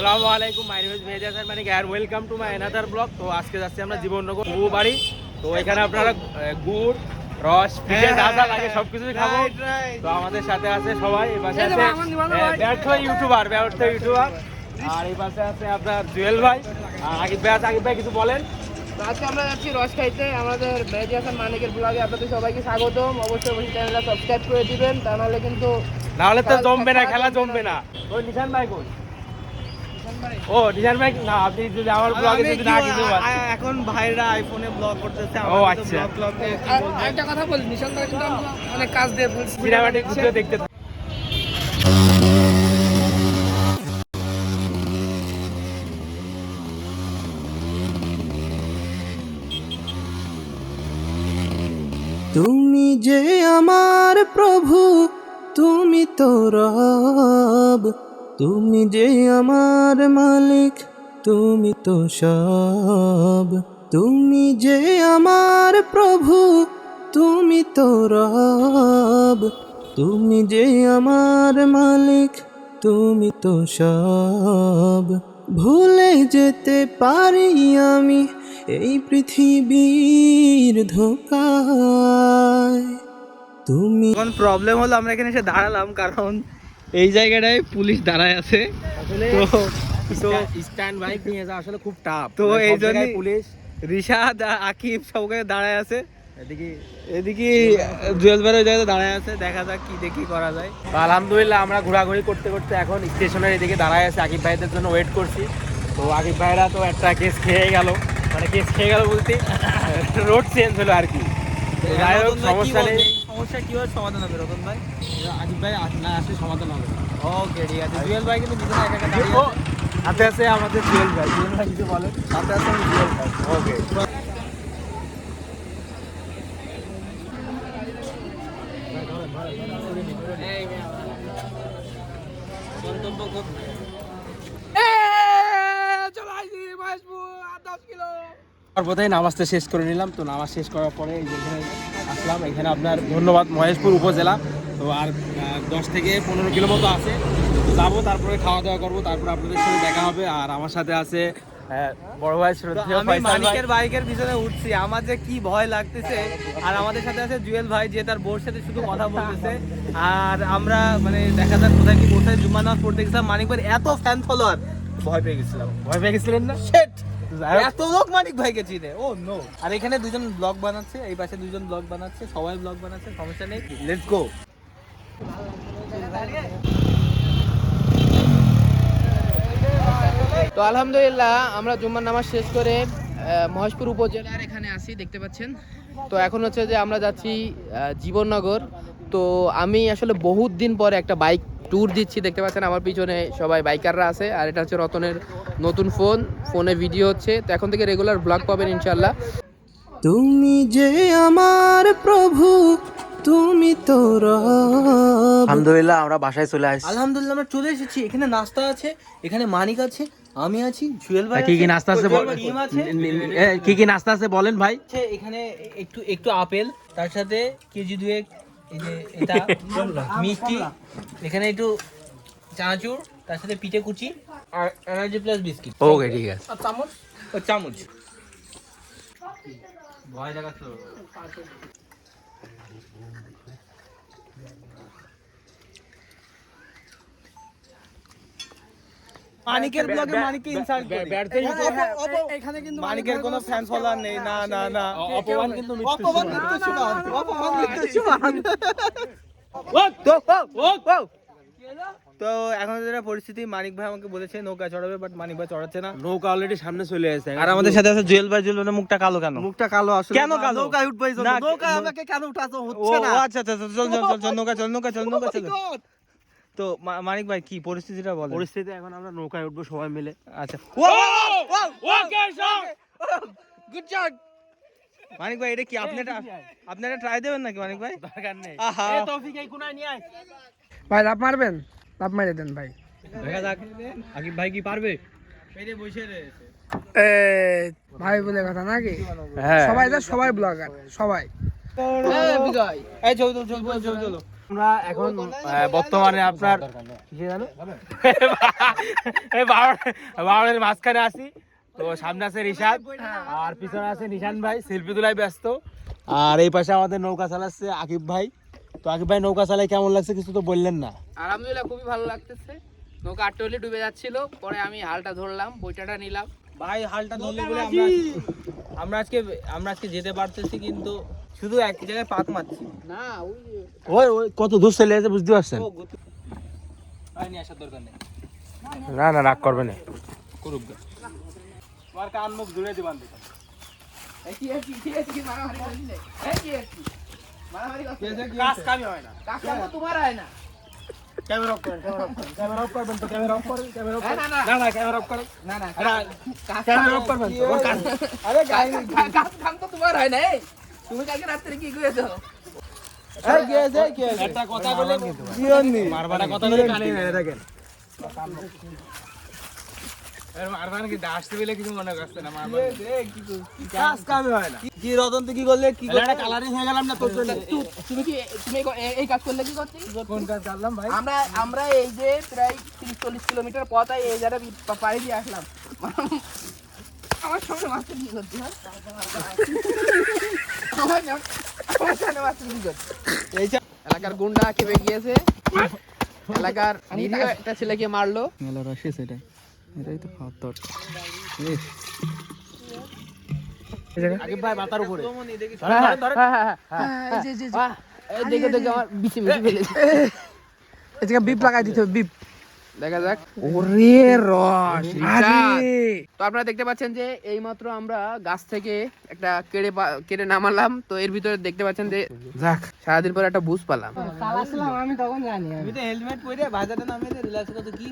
আসসালামু আলাইকুম my name is Mehedi Hasan Manik R welcome to my another blog তো আজকে যাচ্ছি আমরা জীবননগর বউ বাড়ি। তো এখানে আপনারা আহ, গুড় রস পিঠে যা যা লাগে সব খাব। তো আমাদের সাথে আছে সবাই এই পাশে আছে ব্যর্থ ইউটিউবার ব্যর্থ ইউটিউবার। আর এই পাশে আছে আপনার জুয়েল ভাই। আর আকিব ভাই আছে আকিব ভাই কিছু বলেন। তো আজকে আমরা যাচ্ছি রস খাইতে। আমাদের মেহেদি হাসান মানিকের ব্লগে আপনাদের সবাইকে স্বাগতম। অবশ্যই অবশ্যই চ্যানেলটা সাবস্ক্রাইব করে দিবেন। তা নাহলে কিন্তু নাহলে তো জমবে না খেলা জমবে না। ওই নিশান ভাই কোন ও ভাই না আপনি যদি আমার ব্লগে যদি না কিছু। এখন ভাইরা আইফোনে ব্লগ করতেছে ও, আচ্ছা। একটা কথা বলি নিশান দা কিন্তু অনেক কাজ দিয়ে ফেলছে সিনেমাটিক ভিডিও দেখতে তুমি যে আমার প্রভু তুমি তো রব তুমি যে আমার মালিক, তুমি তো সব। তুমি যে আমার প্রভু, তুমি তো রব। তুমি যে আমার মালিক, তুমি তো সব। ভুলে যেতে পারি আমি এই পৃথিবীর ধোকায়। তুমি প্রবলেম হলো আমরা এখানে এসে দাঁড়ালাম, কারণ এই জায়গাটায় পুলিশ দাঁড়ায় আছে। তো তো স্ট্যান্ড বাইক নিয়ে যাওয়া আসলে খুব টাফ তো এই জন্যই- পুলিশ। রিশাদ আকিব সব ওখানে দাঁড়ায় আছে। এদিকে এদিকে জুয়েল ভাই ওই জায়গায় দাঁড়ায় আছে। দেখা যাক কি দেখি করা যায়। আলহামদুলিল্লাহ আমরা ঘোরাঘুরি করতে করতে এখন স্টেশনের এদিকে দাঁড়ায় আছে। আকিব ভাইদের জন্য ওয়েট করছি। তো আকিব ভাইরা তো একটা কেস খেয়ে গেল। মানে কেস খেয়ে গেল বলতে রোড চেঞ্জ হলো আর কি। যাই হোক সমস্যা নেই? সমস্যা কীভাবে সমাধান হবে রতন ভাই? আকিব ভাই না আসলে সমাধান হবে ওকে ঠিক আছে। জুয়েল ভাই কিন্তু পিছনে একা একা দাঁড়িয়ে হাতে আছে আমাদের জুয়েল ভাই। জুয়েল ভাই কিছু বলেন? সাথে আছে জুয়েল ভাই। ওকে। খুব পর্বতেই নামাজটা শেষ করে নিলাম তো নামাজ শেষ করার পরে এই যে এখানে আসলাম। এখানে আপনার ধন্যবাদ মহেশপুর উপজেলা। তো আর দশ থেকে পনেরো কিলো মতো আছে। যাব তারপরে খাওয়া দাওয়া করব তারপরে আপনাদের সাথে দেখা হবে। আর আমার সাথে আছে বড় ভাই আমি মানিকের বাইকের পিছনে উঠছি। আমার যে কি ভয় লাগতেছে। আর আমাদের সাথে আছে জুয়েল ভাই যে তার বোর সাথে শুধু কথা বলতেছে। আর আমরা মানে দেখা যাক কোথায় কি কোথায় জুম্মা নামাজ পড়তে গেছিলাম। মানিক ভাই এত ফ্যান ফলোয়ার ভয় পেয়ে গেছিলাম। ভয় পেয়ে গেছিলেন না? Shit! এত লোক মানিক ভাইকে চিনে? ও নো আর এখানে দুজন ব্লগ বানাচ্ছে এই পাশে দুজন ব্লগ বানাচ্ছে সবাই ব্লগ বানাচ্ছে সমস্যা নেই। লেটস গো তো আলহামদুলিল্লাহ আমরা জুম্মার নামাজ শেষ করে মহেশপুর উপজেলার এখানে আসি দেখতে পাচ্ছেন। তো এখন হচ্ছে যে আমরা যাচ্ছি জীবননগর। তো আমি আসলে বহুত দিন পরে একটা বাইক ট্যুর দিচ্ছি দেখতে পাচ্ছেন আমার পিছনে সবাই বাইকাররা আছে আর এটা হচ্ছে রতনের নতুন ফোন ফোনে ভিডিও হচ্ছে। তো এখন থেকে রেগুলার ব্লগ পাবেন ইনশাল্লাহ তুমি যে আমার প্রভু তুমি তো আলহামদুলিল্লাহ আমরা বাসায় চলে আসছি। আলহামদুলিল্লাহ আমরা চলে এসেছি। এখানে নাস্তা আছে এখানে মানিক আছে আমি আছি জুয়েল ভাই কি কি নাস্তা আছে কি কি নাস্তা আছে বলেন ভাই। এখানে একটু একটু আপেল তার সাথে কেজি দুয়েক এই যে এটা মিষ্টি এখানে একটু চানাচুর তার সাথে পিঠে কুচি আর এনার্জি প্লাস বিস্কিট। ওকে ঠিক আছে। আর চামচ? ও চামচ। ভয় দেখাচ্ছ। মানিকের ব্লগে মানিককে ইনসাল্ট করি। এখানে কিন্তু মানিকের কোনো ফ্যান ফলোয়ার নেই না না না অপমান কিন্তু অপমান। মৃত্যুর সমান অপমান মৃত্যুর সমান তো এখন যেটা পরিস্থিতি মানিক ভাই আমাকে বলেছে নৌকা চড়াবে বাট মানিক ভাই চড়াচ্ছে না। নৌকা অলরেডি সামনে চলে এসেছে আর আমাদের সাথে আছে জুয়েল ভাই জুয়েল মুখটা কালো কেন? মুখটা কালো আসলে কেন কালো? নৌকায় উঠবে এই জন্য। না, নৌকায় নৌ- আমাকে কেন উঠাতে ও হচ্ছে না? ও, আচ্ছা আচ্ছা আচ্ছা, চল চল চল চল নৌকা চল নৌকা চল নৌকা চল। তো মানিক ভাই কি পরিস্থিতিটা বলেন? পরিস্থিতি এখন আমরা নৌকায় উঠবো সবাই মিলে। আচ্ছা। ওকে গুড জব মানিক ভাই এটা কি আপনি এটা- আপনি এটা ট্রাই দেবেন নাকি মানিক ভাই? দরকার নেই। আহা। এ তৌফিক এই কোনায় নিয়ে আয়। ভাই লাভ মারবেন? লাভ মারে দেন ভাই। দেখা যাক। আকিব ভাই কি পারবে? পেটে বসে রয়েছে। ভাই বলে কথা নাকি? হ্যাঁ। সবাই যা সবাই ব্লগার সবাই। বিজয়। এই চল চল চলো। আমরা এখন বর্তমানে আপনার জানো? এই মাঝখানে আছি। তো সামনে আছে রিশাদ আর পিছনে আছে নিশান ভাই শিল্পী তুলাই ব্যস্ত। আর এই পাশে আমাদের নৌকা চালাচ্ছে আকিব ভাই। তো আকিব ভাই নৌকা চালাই কেমন লাগছে? কিছু তো বললেন না। আলহামদুলিল্লাহ খুবই ভালো লাগতেছে। নৌকা আটটা হলে ডুবে যাচ্ছিল। পরে আমি হালটা ধরলাম বইটাটা নিলাম। ভাই হালটা ধরলে বলে আমরা আমরা আজকে আমরা আজকে যেতে পারতেছি কিন্তু শুধু এক জায়গায় পাত মারছি। না ওই ওই কত দূর চলে আছে বুঝতে পারছেন? আসার দরকার নেই। না না রাগ করবে না। করুক তোমার কান মুখ জুড়ে দিবান দেখো। এই কি আর কি কি আর কি মারামারি করলি রে? এই কি আর কি? মারামারি করছিস? কাজ কামি হয় না। কাজ কাম তো তোমার হয় না। ক্যামেরা তুমি কালকে রাত্রে কি করেছ একটা কথা বলে মারবাটা কথা বলে কানে মেরে থাকেন এর মারবান কি ডাসতে বলে কিছু মনে করছে না মারবান। কাজ? হয় না। কি রতন তুই কি করলে কি করলে এটা কালারিং হয়ে গেলাম না তোর জন্য। তু- তুমি কি তুমি এই- এই- এই কাজ করলে কি করছি কোন কাজ করলাম ভাই? আমরা আমরা এই যে প্রায় তিরিশ চল্লিশ কিলোমিটার পথ এই জায়গায় পাড়ি দিয়ে আসলাম। আমার সামনে মাস্টার এলাকার গুন্ডা কেঁপে গিয়েছে। এলাকার নিরীহ একটা ছেলেকে মারলো। মেলা রসে সেটা এটাই তো আগে ভাই মাথার উপরে। হ্যাঁ, হ্যাঁ, হ্যাঁ, হ্যাঁ, হ্যাঁ, এই যে, যে, যে। এই দেখে দেখে আমার বিচি মিচি ফেলেছে। এদিকে বিপ লাগাই দিতে হবে বিপ। দেখা যাক। ওরে রস তো আপনারা দেখতে পাচ্ছেন যে এইমাত্র আমরা গাছ থেকে একটা কেড়ে কেড়ে নামালাম। তো এর ভিতরে দেখতে পাচ্ছেন যে যাক। সারাদিন পর একটা বুঝ পালাম। আমি তো হেলমেট পরে বাজারে নামে রিল্যাক্স করতে কি